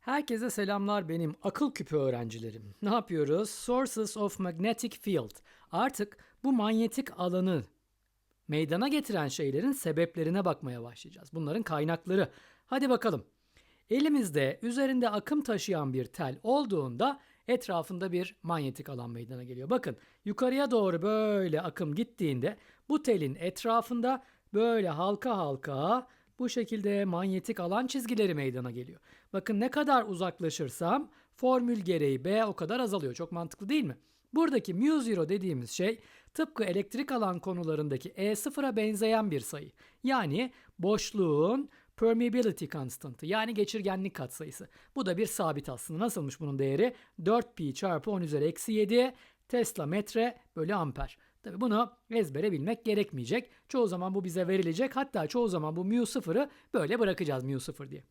Herkese selamlar benim akıl küpü öğrencilerim. Ne yapıyoruz? Sources of Magnetic Field. Artık bu manyetik alanı meydana getiren şeylerin sebeplerine bakmaya başlayacağız. Bunların kaynakları. Hadi bakalım. Elimizde üzerinde akım taşıyan bir tel olduğunda etrafında bir manyetik alan meydana geliyor. Bakın yukarıya doğru böyle akım gittiğinde bu telin etrafında böyle halka halka bu şekilde manyetik alan çizgileri meydana geliyor. Bakın ne kadar uzaklaşırsam formül gereği B o kadar azalıyor. Çok mantıklı değil mi? Buradaki mu zero dediğimiz şey tıpkı elektrik alan konularındaki E sıfıra benzeyen bir sayı. Yani boşluğun permeability constant'ı yani geçirgenlik katsayısı. Bu da bir sabit aslında. Nasılmış bunun değeri? 4pi çarpı 10 üzeri eksi 7 Tesla metre bölü amper. Tabi bunu ezbere bilmek gerekmeyecek. Çoğu zaman bu bize verilecek. Hatta çoğu zaman bu mu sıfırı böyle bırakacağız mu sıfır diye.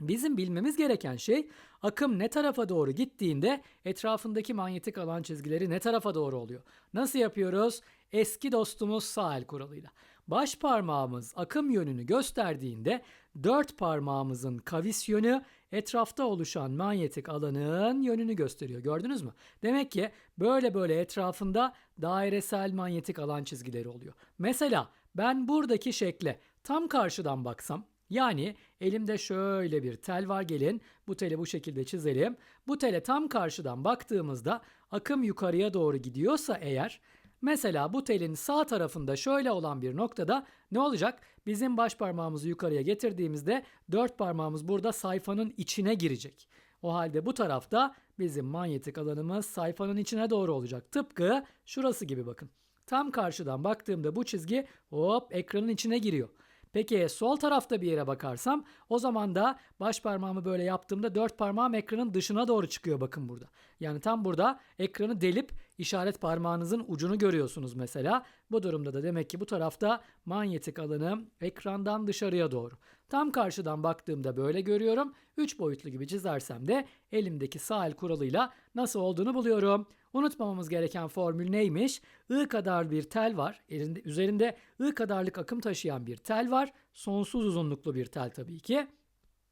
Bizim bilmemiz gereken şey akım ne tarafa doğru gittiğinde etrafındaki manyetik alan çizgileri ne tarafa doğru oluyor. Nasıl yapıyoruz? Eski dostumuz sağ el kuralıyla. Baş parmağımız akım yönünü gösterdiğinde dört parmağımızın kavis yönü etrafta oluşan manyetik alanın yönünü gösteriyor. Gördünüz mü? Demek ki böyle böyle etrafında dairesel manyetik alan çizgileri oluyor. Mesela ben buradaki şekle tam karşıdan baksam yani elimde şöyle bir tel var gelin bu teli bu şekilde çizelim. Bu tele tam karşıdan baktığımızda akım yukarıya doğru gidiyorsa eğer mesela bu telin sağ tarafında şöyle olan bir noktada ne olacak? Bizim baş parmağımızı yukarıya getirdiğimizde dört parmağımız burada sayfanın içine girecek. O halde bu tarafta bizim manyetik alanımız sayfanın içine doğru olacak. Tıpkı şurası gibi bakın. Tam karşıdan baktığımda bu çizgi hop ekranın içine giriyor. Peki sol tarafta bir yere bakarsam o zaman da baş parmağımı böyle yaptığımda dört parmağım ekranın dışına doğru çıkıyor bakın burada. Yani tam burada ekranı delip işaret parmağınızın ucunu görüyorsunuz mesela. Bu durumda da demek ki bu tarafta manyetik alanı ekrandan dışarıya doğru. Tam karşıdan baktığımda böyle görüyorum. Üç boyutlu gibi çizersem de elimdeki sağ el kuralıyla nasıl olduğunu buluyorum. Unutmamamız gereken formül neymiş? I kadar bir tel var. Elinde, üzerinde I kadarlık akım taşıyan bir tel var. Sonsuz uzunluklu bir tel tabii ki.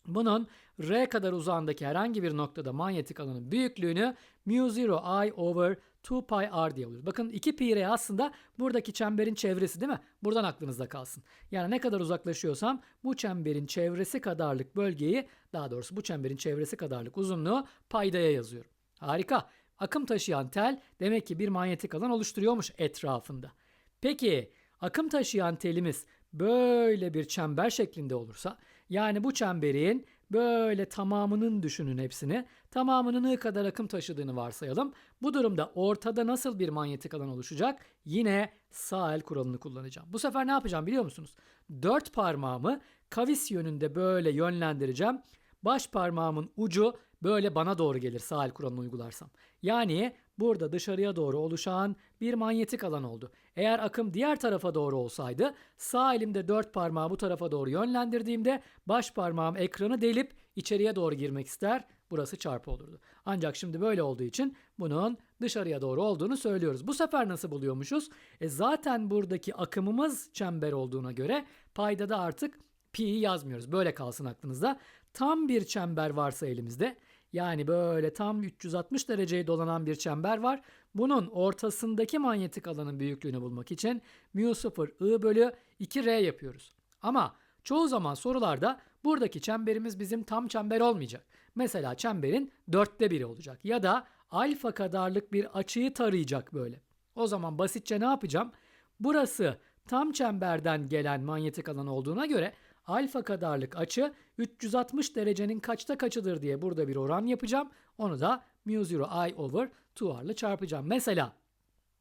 Bunun R kadar uzağındaki herhangi bir noktada manyetik alanın büyüklüğünü mu 0 I over 2 pi r diye alıyoruz. Bakın 2 pi r aslında buradaki çemberin çevresi değil mi? Buradan aklınızda kalsın. Yani ne kadar uzaklaşıyorsam bu çemberin çevresi kadarlık bölgeyi daha doğrusu bu çemberin çevresi kadarlık uzunluğu paydaya yazıyorum. Harika. Akım taşıyan tel demek ki bir manyetik alan oluşturuyormuş etrafında. Peki akım taşıyan telimiz böyle bir çember şeklinde olursa yani bu çemberin böyle tamamının düşünün hepsini tamamının I kadar akım taşıdığını varsayalım. Bu durumda ortada nasıl bir manyetik alan oluşacak? Yine sağ el kuralını kullanacağım. Bu sefer ne yapacağım biliyor musunuz? Dört parmağımı kavis yönünde böyle yönlendireceğim. Baş parmağımın ucu böyle bana doğru gelir sağ el kuralını uygularsam. Yani burada dışarıya doğru oluşan bir manyetik alan oldu. Eğer akım diğer tarafa doğru olsaydı sağ elimde dört parmağı bu tarafa doğru yönlendirdiğimde baş parmağım ekranı delip içeriye doğru girmek ister. Burası çarpı olurdu. Ancak şimdi böyle olduğu için bunun dışarıya doğru olduğunu söylüyoruz. Bu sefer nasıl buluyormuşuz? E zaten buradaki akımımız çember olduğuna göre payda da artık pi'yi yazmıyoruz. Böyle kalsın aklınızda. Tam bir çember varsa elimizde yani böyle tam 360 dereceye dolanan bir çember var. Bunun ortasındaki manyetik alanın büyüklüğünü bulmak için mu 0 I bölü 2R yapıyoruz. Ama çoğu zaman sorularda buradaki çemberimiz bizim tam çember olmayacak. Mesela çemberin dörtte biri olacak. Ya da alfa kadarlık bir açıyı tarayacak böyle. O zaman basitçe ne yapacağım? Burası tam çemberden gelen manyetik alan olduğuna göre alfa kadarlık açı 360 derecenin kaçta kaçıdır diye burada bir oran yapacağım. Onu da mu 0 i over 2r'la çarpacağım. Mesela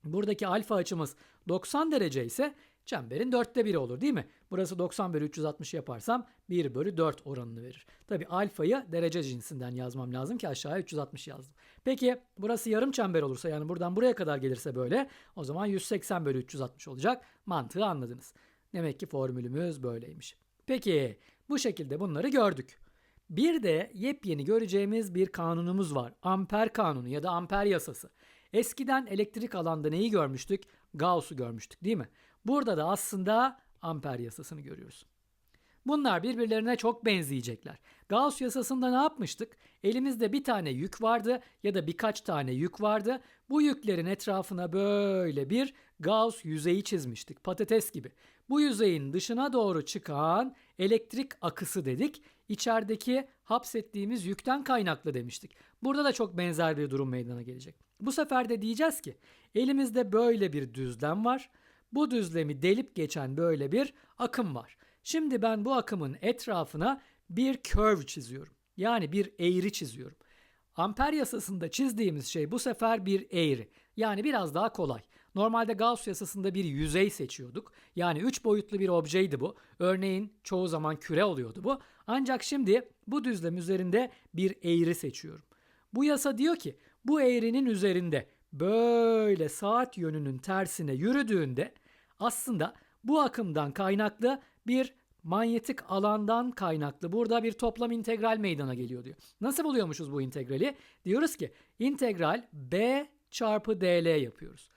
buradaki alfa açımız 90 derece ise çemberin dörtte biri olur değil mi? Burası 90 bölü 360 yaparsam 1 bölü 4 oranını verir. Tabi alfayı derece cinsinden yazmam lazım ki aşağıya 360 yazdım. Peki burası yarım çember olursa yani buradan buraya kadar gelirse böyle o zaman 180 bölü 360 olacak. Mantığı anladınız. Demek ki formülümüz böyleymiş. Peki bu şekilde bunları gördük. Bir de yepyeni göreceğimiz bir kanunumuz var. Amper kanunu ya da amper yasası. Eskiden elektrik alanda neyi görmüştük? Gauss'u görmüştük değil mi? Burada da aslında amper yasasını görüyoruz. Bunlar birbirlerine çok benzeyecekler. Gauss yasasında ne yapmıştık? Elimizde bir tane yük vardı ya da birkaç tane yük vardı. Bu yüklerin etrafına böyle bir Gauss yüzeyi çizmiştik. Patates gibi. Bu yüzeyin dışına doğru çıkan elektrik akısı dedik. İçerideki hapsettiğimiz yükten kaynaklı demiştik. Burada da çok benzer bir durum meydana gelecek. Bu sefer de diyeceğiz ki elimizde böyle bir düzlem var. Bu düzlemi delip geçen böyle bir akım var. Şimdi ben bu akımın etrafına bir curve çiziyorum. Yani bir eğri çiziyorum. Amper yasasında çizdiğimiz şey bu sefer bir eğri. Yani biraz daha kolay. Normalde Gauss yasasında bir yüzey seçiyorduk. Yani 3 boyutlu bir objeydi bu. Örneğin çoğu zaman küre oluyordu bu. Ancak şimdi bu düzlem üzerinde bir eğri seçiyorum. Bu yasa diyor ki bu eğrinin üzerinde böyle saat yönünün tersine yürüdüğünde aslında bu akımdan kaynaklı bir manyetik alandan kaynaklı burada bir toplam integral meydana geliyor diyor. Nasıl buluyormuşuz bu integrali? Diyoruz ki integral b çarpı dl yapıyoruz.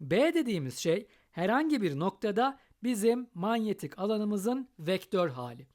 B dediğimiz şey herhangi bir noktada bizim manyetik alanımızın vektör hali.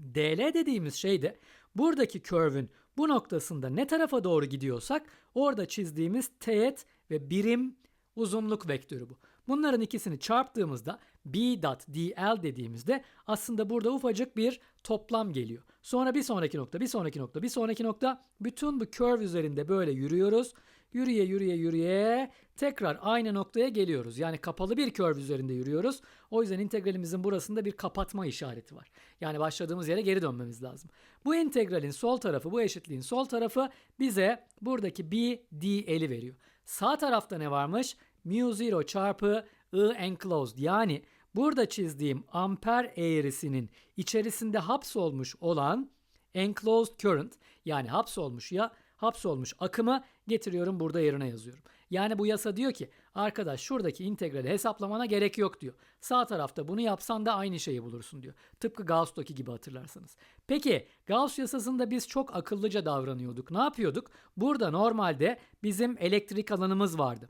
DL dediğimiz şey de buradaki curve'ün bu noktasında ne tarafa doğru gidiyorsak orada çizdiğimiz teğet ve birim uzunluk vektörü bu. Bunların ikisini çarptığımızda b dot dl dediğimizde aslında burada ufacık bir toplam geliyor. Sonra bir sonraki nokta, bir sonraki nokta, bir sonraki nokta. Bütün bu curve üzerinde böyle yürüyoruz. Yürüye yürüye yürüye tekrar aynı noktaya geliyoruz. Yani kapalı bir curve üzerinde yürüyoruz. O yüzden integralimizin burasında bir kapatma işareti var. Yani başladığımız yere geri dönmemiz lazım. Bu integralin sol tarafı, bu eşitliğin sol tarafı bize buradaki b dl'i veriyor. Sağ tarafta ne varmış? Mu 0 çarpı I enclosed yani burada çizdiğim amper eğrisinin içerisinde hapsolmuş olan enclosed current yani hapsolmuş ya hapsolmuş akımı getiriyorum burada yerine yazıyorum. Yani bu yasa diyor ki arkadaş şuradaki integrali hesaplamana gerek yok diyor. Sağ tarafta bunu yapsan da aynı şeyi bulursun diyor. Tıpkı Gauss'taki gibi hatırlarsanız. Peki Gauss yasasında biz çok akıllıca davranıyorduk. Ne yapıyorduk? Burada normalde bizim elektrik alanımız vardı.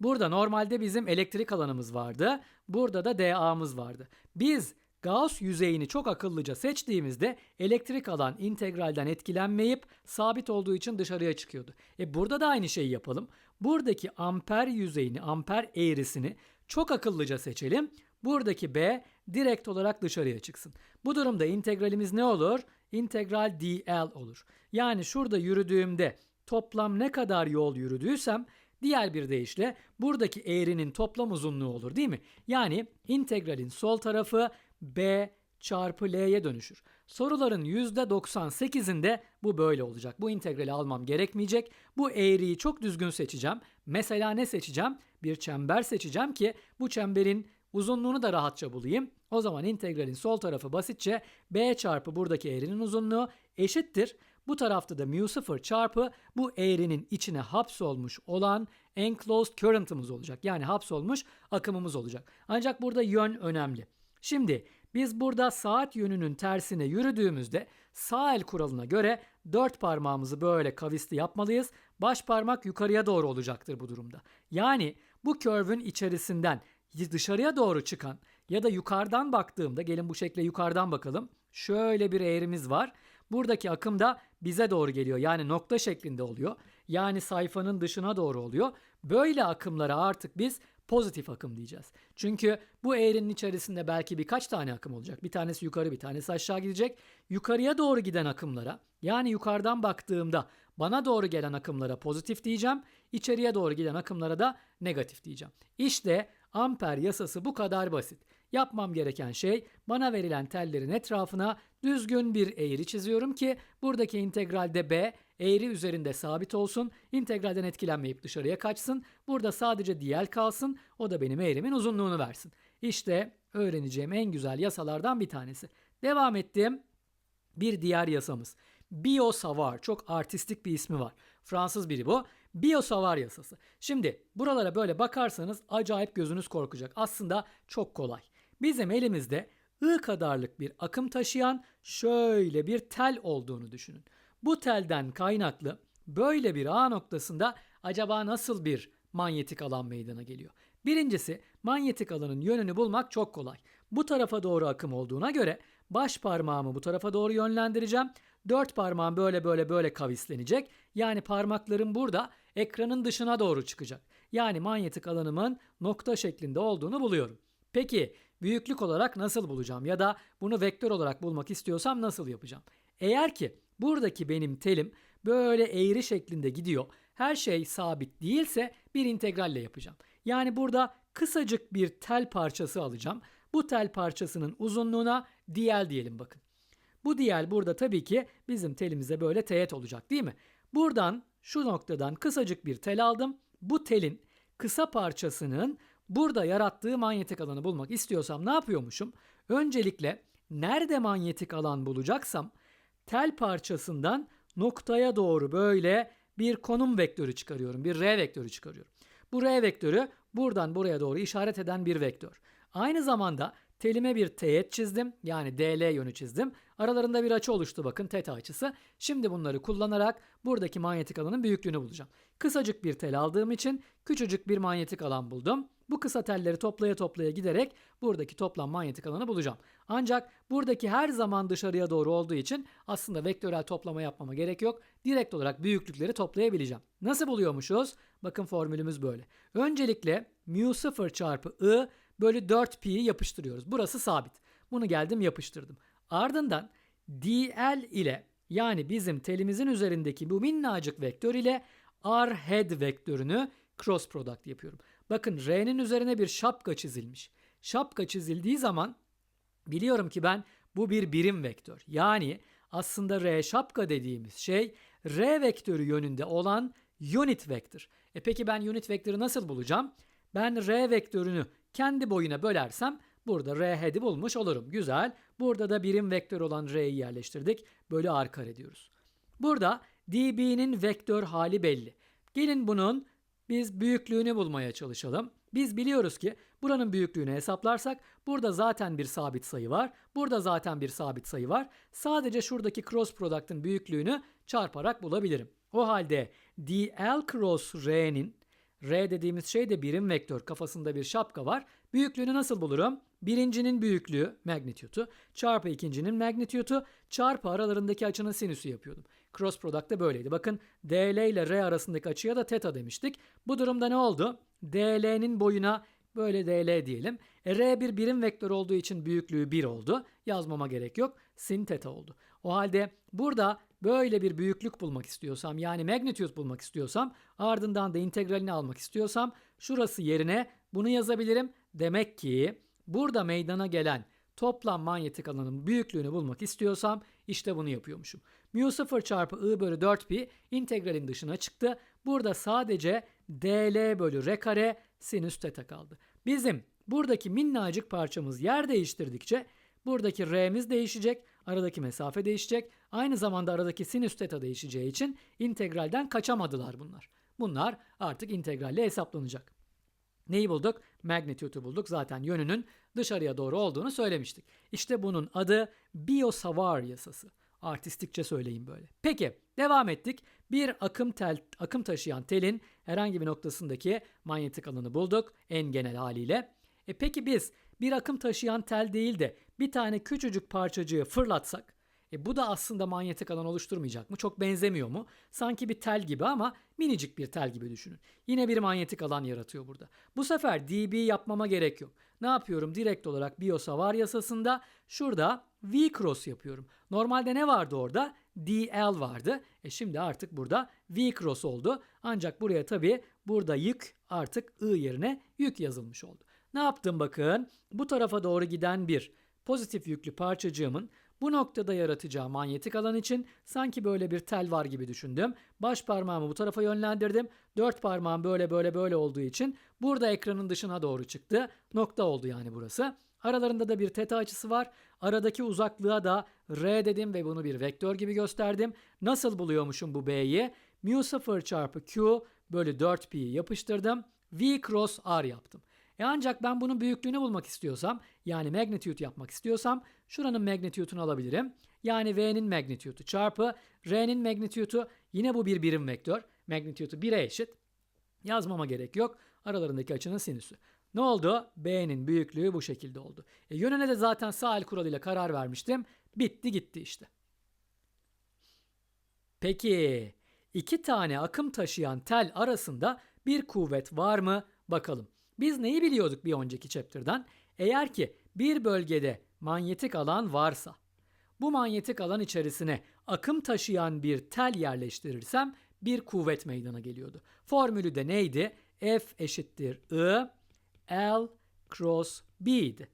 Burada normalde bizim elektrik alanımız vardı. Burada da dA'mız vardı. Biz Gauss yüzeyini çok akıllıca seçtiğimizde elektrik alan integralden etkilenmeyip sabit olduğu için dışarıya çıkıyordu. E burada da aynı şeyi yapalım. Buradaki amper yüzeyini, amper eğrisini çok akıllıca seçelim. Buradaki B direkt olarak dışarıya çıksın. Bu durumda integralimiz ne olur? İntegral dl olur. Yani şurada yürüdüğümde toplam ne kadar yol yürüdüysem Diğer bir deyişle buradaki eğrinin toplam uzunluğu olur değil mi? Yani integralin sol tarafı b çarpı l'ye dönüşür. Soruların %98'inde bu böyle olacak. Bu integrali almam gerekmeyecek. Bu eğriyi çok düzgün seçeceğim. Mesela ne seçeceğim? Bir çember seçeceğim ki bu çemberin uzunluğunu da rahatça bulayım. O zaman integralin sol tarafı basitçe b çarpı buradaki eğrinin uzunluğu eşittir. Bu tarafta da mu 0 çarpı bu eğrinin içine hapsolmuş olan enclosed current'ımız olacak. Yani hapsolmuş akımımız olacak. Ancak burada yön önemli. Şimdi biz burada saat yönünün tersine yürüdüğümüzde sağ el kuralına göre dört parmağımızı böyle kavisli yapmalıyız. Baş parmak yukarıya doğru olacaktır bu durumda. Yani bu curve'ün içerisinden dışarıya doğru çıkan ya da yukarıdan baktığımda gelin bu şekle yukarıdan bakalım. Şöyle bir eğrimiz var. Buradaki akım da bize doğru geliyor. Yani nokta şeklinde oluyor. Yani sayfanın dışına doğru oluyor. Böyle akımlara artık biz pozitif akım diyeceğiz. Çünkü bu eğrinin içerisinde belki birkaç tane akım olacak. Bir tanesi yukarı bir tanesi aşağı gidecek. Yukarıya doğru giden akımlara yani yukarıdan baktığımda bana doğru gelen akımlara pozitif diyeceğim. İçeriye doğru giden akımlara da negatif diyeceğim. İşte amper yasası bu kadar basit. Yapmam gereken şey bana verilen tellerin etrafına düzgün bir eğri çiziyorum ki buradaki integralde b eğri üzerinde sabit olsun. İntegralden etkilenmeyip dışarıya kaçsın. Burada sadece dl kalsın. O da benim eğrimin uzunluğunu versin. İşte öğreneceğim en güzel yasalardan bir tanesi. Devam ettim. Bir diğer yasamız. Biot-Savart. Çok artistik bir ismi var. Fransız biri bu. Biot-Savart yasası. Şimdi buralara böyle bakarsanız acayip gözünüz korkacak. Aslında çok kolay. Bizim elimizde I kadarlık bir akım taşıyan şöyle bir tel olduğunu düşünün. Bu telden kaynaklı böyle bir A noktasında acaba nasıl bir manyetik alan meydana geliyor? Birincisi manyetik alanın yönünü bulmak çok kolay. Bu tarafa doğru akım olduğuna göre baş parmağımı bu tarafa doğru yönlendireceğim. Dört parmağım böyle böyle böyle kavislenecek. Yani parmaklarım burada ekranın dışına doğru çıkacak. Yani manyetik alanımın nokta şeklinde olduğunu buluyorum. Peki büyüklük olarak nasıl bulacağım ya da bunu vektör olarak bulmak istiyorsam nasıl yapacağım? Eğer ki buradaki benim telim böyle eğri şeklinde gidiyor. Her şey sabit değilse bir integralle yapacağım. Yani burada kısacık bir tel parçası alacağım. Bu tel parçasının uzunluğuna dl diyelim bakın. Bu dl burada tabii ki bizim telimize böyle teğet olacak değil mi? Buradan şu noktadan kısacık bir tel aldım. Bu telin kısa parçasının burada yarattığı manyetik alanı bulmak istiyorsam ne yapıyormuşum? Öncelikle nerede manyetik alan bulacaksam tel parçasından noktaya doğru böyle bir konum vektörü çıkarıyorum. Bir r vektörü çıkarıyorum. Bu r vektörü buradan buraya doğru işaret eden bir vektör. Aynı zamanda telime bir teğet çizdim. Yani dl yönü çizdim. Aralarında bir açı oluştu bakın teta açısı. Şimdi bunları kullanarak buradaki manyetik alanın büyüklüğünü bulacağım. Kısacık bir tel aldığım için küçücük bir manyetik alan buldum. Bu kısa telleri toplaya toplaya giderek buradaki toplam manyetik alanı bulacağım. Ancak buradaki her zaman dışarıya doğru olduğu için aslında vektörel toplama yapmama gerek yok. Direkt olarak büyüklükleri toplayabileceğim. Nasıl buluyormuşuz? Bakın formülümüz böyle. Öncelikle mu 0 çarpı i bölü 4pi'yi yapıştırıyoruz. Burası sabit. Bunu geldim yapıştırdım. Ardından dl ile yani bizim telimizin üzerindeki bu minnacık vektör ile r head vektörünü cross product yapıyorum. Bakın R'nin üzerine bir şapka çizilmiş. Şapka çizildiği zaman biliyorum ki ben bu bir birim vektör. Yani aslında R şapka dediğimiz şey R vektörü yönünde olan unit vektör. E peki ben unit vektörü nasıl bulacağım? Ben R vektörünü kendi boyuna bölersem burada R head'i bulmuş olurum. Güzel. Burada da birim vektör olan R'yi yerleştirdik. Bölü R kare diyoruz. Burada dB'nin vektör hali belli. Gelin bunun biz büyüklüğünü bulmaya çalışalım. Biz biliyoruz ki buranın büyüklüğünü hesaplarsak burada zaten bir sabit sayı var. Burada zaten bir sabit sayı var. Sadece şuradaki cross product'ın büyüklüğünü çarparak bulabilirim. O halde dl cross r'nin r dediğimiz şey de birim vektör kafasında bir şapka var. Büyüklüğünü nasıl bulurum? Birincinin büyüklüğü magnitude'u çarpı ikincinin magnitude'u çarpı aralarındaki açının sinüsü yapıyordum. Cross product da böyleydi. Bakın DL ile R arasındaki açıya da theta demiştik. Bu durumda ne oldu? DL'nin boyuna böyle DL diyelim. E, R bir birim vektör olduğu için büyüklüğü 1 oldu. Yazmama gerek yok. Sin theta oldu. O halde burada böyle bir büyüklük bulmak istiyorsam yani magnitude bulmak istiyorsam ardından da integralini almak istiyorsam şurası yerine bunu yazabilirim. Demek ki burada meydana gelen toplam manyetik alanın büyüklüğünü bulmak istiyorsam işte bunu yapıyormuşum. Mu 0 çarpı i bölü 4pi integralin dışına çıktı. Burada sadece dl bölü r kare sinüs teta kaldı. Bizim buradaki minnacık parçamız yer değiştirdikçe buradaki r'miz değişecek. Aradaki mesafe değişecek. Aynı zamanda aradaki sinüs teta değişeceği için integralden kaçamadılar bunlar. Bunlar artık integralle hesaplanacak. Neyi bulduk? Magnitude'u bulduk. Zaten yönünün dışarıya doğru olduğunu söylemiştik. İşte bunun adı Biot-Savart yasası. Artistikçe söyleyeyim böyle. Peki devam ettik. Bir akım tel, akım taşıyan telin herhangi bir noktasındaki manyetik alanı bulduk en genel haliyle. E peki biz bir akım taşıyan tel değil de bir tane küçücük parçacığı fırlatsak e bu da aslında manyetik alan oluşturmayacak mı? Çok benzemiyor mu? Sanki bir tel gibi ama minicik bir tel gibi düşünün. Yine bir manyetik alan yaratıyor burada. Bu sefer dB yapmama gerek yok. Ne yapıyorum? Direkt olarak Biot-Savart yasasında şurada V cross yapıyorum. Normalde ne vardı orada? DL vardı. E şimdi artık burada V cross oldu. Ancak buraya tabii burada yük artık I yerine yük yazılmış oldu. Ne yaptım bakın? Bu tarafa doğru giden bir pozitif yüklü parçacığımın bu noktada yaratacağı manyetik alan için sanki böyle bir tel var gibi düşündüm. Baş parmağımı bu tarafa yönlendirdim. Dört parmağım böyle böyle böyle olduğu için burada ekranın dışına doğru çıktı. Nokta oldu yani burası. Aralarında da bir teta açısı var. Aradaki uzaklığa da r dedim ve bunu bir vektör gibi gösterdim. Nasıl buluyormuşum bu b'yi? Mu 0 çarpı q bölü 4p'yi yapıştırdım. v cross r yaptım. E ancak ben bunun büyüklüğünü bulmak istiyorsam yani magnitude yapmak istiyorsam şuranın magnitude'unu alabilirim. Yani V'nin magnitude'u çarpı R'nin magnitude'u yine bu bir birim vektör. Magnitude'u 1'e eşit. Yazmama gerek yok. Aralarındaki açının sinüsü. Ne oldu? B'nin büyüklüğü bu şekilde oldu. E, yönüne de zaten sağ el kuralıyla karar vermiştim. Bitti gitti işte. Peki iki tane akım taşıyan tel arasında bir kuvvet var mı? Bakalım. Biz neyi biliyorduk bir önceki chapter'dan? Eğer ki bir bölgede manyetik alan varsa bu manyetik alan içerisine akım taşıyan bir tel yerleştirirsem bir kuvvet meydana geliyordu. Formülü de neydi? F eşittir I L cross B'di.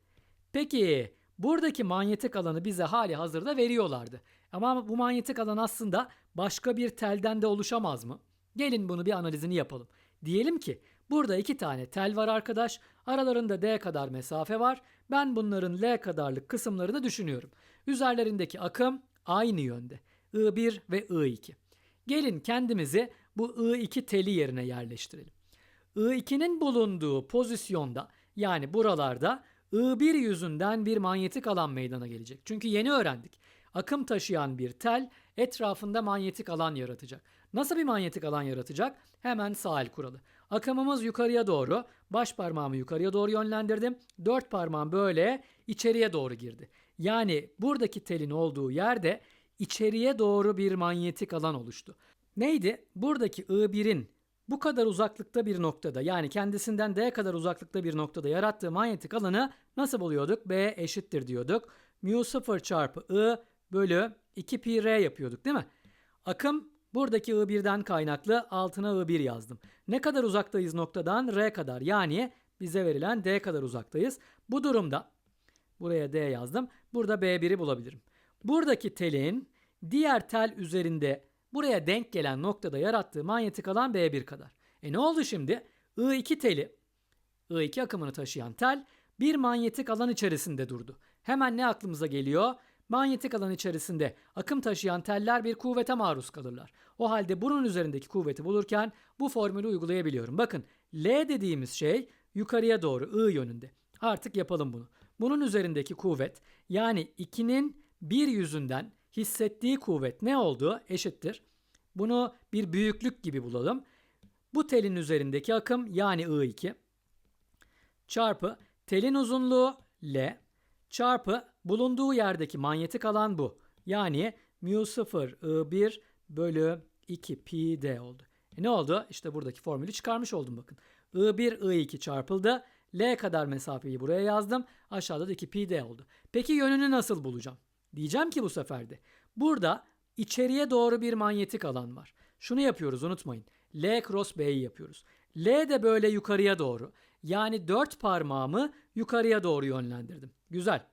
Peki buradaki manyetik alanı bize hali hazırda veriyorlardı. Ama bu manyetik alan aslında başka bir telden de oluşamaz mı? Gelin bunu bir analizini yapalım. Diyelim ki burada iki tane tel var arkadaş. Aralarında D kadar mesafe var. Ben bunların L kadarlık kısımlarını düşünüyorum. Üzerlerindeki akım aynı yönde. I1 ve I2. Gelin kendimizi bu I2 teli yerine yerleştirelim. I2'nin bulunduğu pozisyonda yani buralarda I1 yüzünden bir manyetik alan meydana gelecek. Çünkü yeni öğrendik. Akım taşıyan bir tel etrafında manyetik alan yaratacak. Nasıl bir manyetik alan yaratacak? Hemen sağ el kuralı. Akımımız yukarıya doğru. Baş parmağımı yukarıya doğru yönlendirdim. Dört parmağım böyle içeriye doğru girdi. Yani buradaki telin olduğu yerde içeriye doğru bir manyetik alan oluştu. Neydi? Buradaki I1'in bu kadar uzaklıkta bir noktada yani kendisinden D kadar uzaklıkta bir noktada yarattığı manyetik alanı nasıl buluyorduk? B eşittir diyorduk. Mu 0 çarpı I bölü 2 pi r yapıyorduk değil mi? Akım buradaki I1'den kaynaklı altına I1 yazdım. Ne kadar uzaktayız noktadan? R kadar yani bize verilen D kadar uzaktayız. Bu durumda buraya D yazdım. Burada B1'i bulabilirim. Buradaki telin diğer tel üzerinde buraya denk gelen noktada yarattığı manyetik alan B1 kadar. E ne oldu şimdi? I2 teli, I2 akımını taşıyan tel bir manyetik alan içerisinde durdu. Hemen ne aklımıza geliyor? Manyetik alan içerisinde akım taşıyan teller bir kuvvete maruz kalırlar. O halde bunun üzerindeki kuvveti bulurken bu formülü uygulayabiliyorum. Bakın L dediğimiz şey yukarıya doğru I yönünde. Artık yapalım bunu. Bunun üzerindeki kuvvet yani 2'nin bir yüzünden hissettiği kuvvet ne oldu? Eşittir. Bunu bir büyüklük gibi bulalım. Bu telin üzerindeki akım yani I2 çarpı telin uzunluğu L çarpı bulunduğu yerdeki manyetik alan bu. Yani mu 0 I1 bölü 2 pi d oldu. E ne oldu? İşte buradaki formülü çıkarmış oldum bakın. I1 I2 çarpıldı. L kadar mesafeyi buraya yazdım. Aşağıda da 2 pi d oldu. Peki yönünü nasıl bulacağım? Diyeceğim ki bu sefer de. Burada içeriye doğru bir manyetik alan var. Şunu yapıyoruz unutmayın. L cross B'yi yapıyoruz. L de böyle yukarıya doğru. Yani dört parmağımı yukarıya doğru yönlendirdim. Güzel.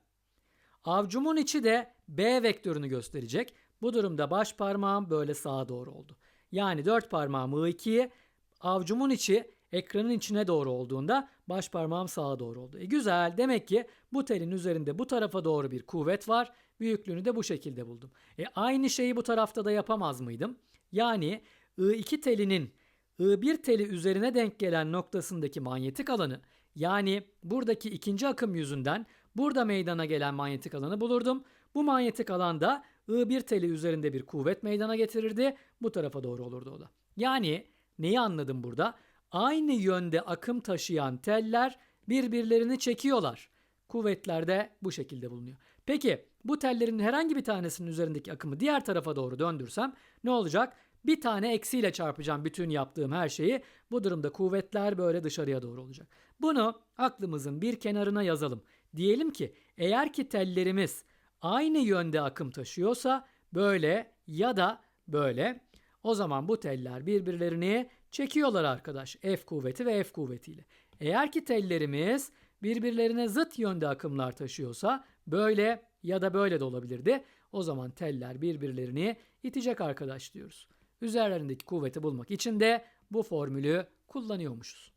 Avcumun içi de B vektörünü gösterecek. Bu durumda baş parmağım böyle sağa doğru oldu. Yani dört parmağım I2'ye avcumun içi ekranın içine doğru olduğunda baş parmağım sağa doğru oldu. E güzel demek ki bu telin üzerinde bu tarafa doğru bir kuvvet var. Büyüklüğünü de bu şekilde buldum. E aynı şeyi bu tarafta da yapamaz mıydım? Yani I2 telinin I1 teli üzerine denk gelen noktasındaki manyetik alanı yani buradaki ikinci akım yüzünden burada meydana gelen manyetik alanı bulurdum. Bu manyetik alanda I1 teli üzerinde bir kuvvet meydana getirirdi. Bu tarafa doğru olurdu o da. Yani neyi anladım burada? Aynı yönde akım taşıyan teller birbirlerini çekiyorlar. Kuvvetler de bu şekilde bulunuyor. Peki bu tellerin herhangi bir tanesinin üzerindeki akımı diğer tarafa doğru döndürsem ne olacak? Bir tane eksiyle çarpacağım bütün yaptığım her şeyi. Bu durumda kuvvetler böyle dışarıya doğru olacak. Bunu aklımızın bir kenarına yazalım. Diyelim ki eğer ki tellerimiz aynı yönde akım taşıyorsa böyle ya da böyle o zaman bu teller birbirlerini çekiyorlar arkadaş F kuvveti ve F kuvvetiyle. Eğer ki tellerimiz birbirlerine zıt yönde akımlar taşıyorsa böyle ya da böyle de olabilirdi. O zaman teller birbirlerini itecek arkadaş diyoruz. Üzerlerindeki kuvveti bulmak için de bu formülü kullanıyormuşuz.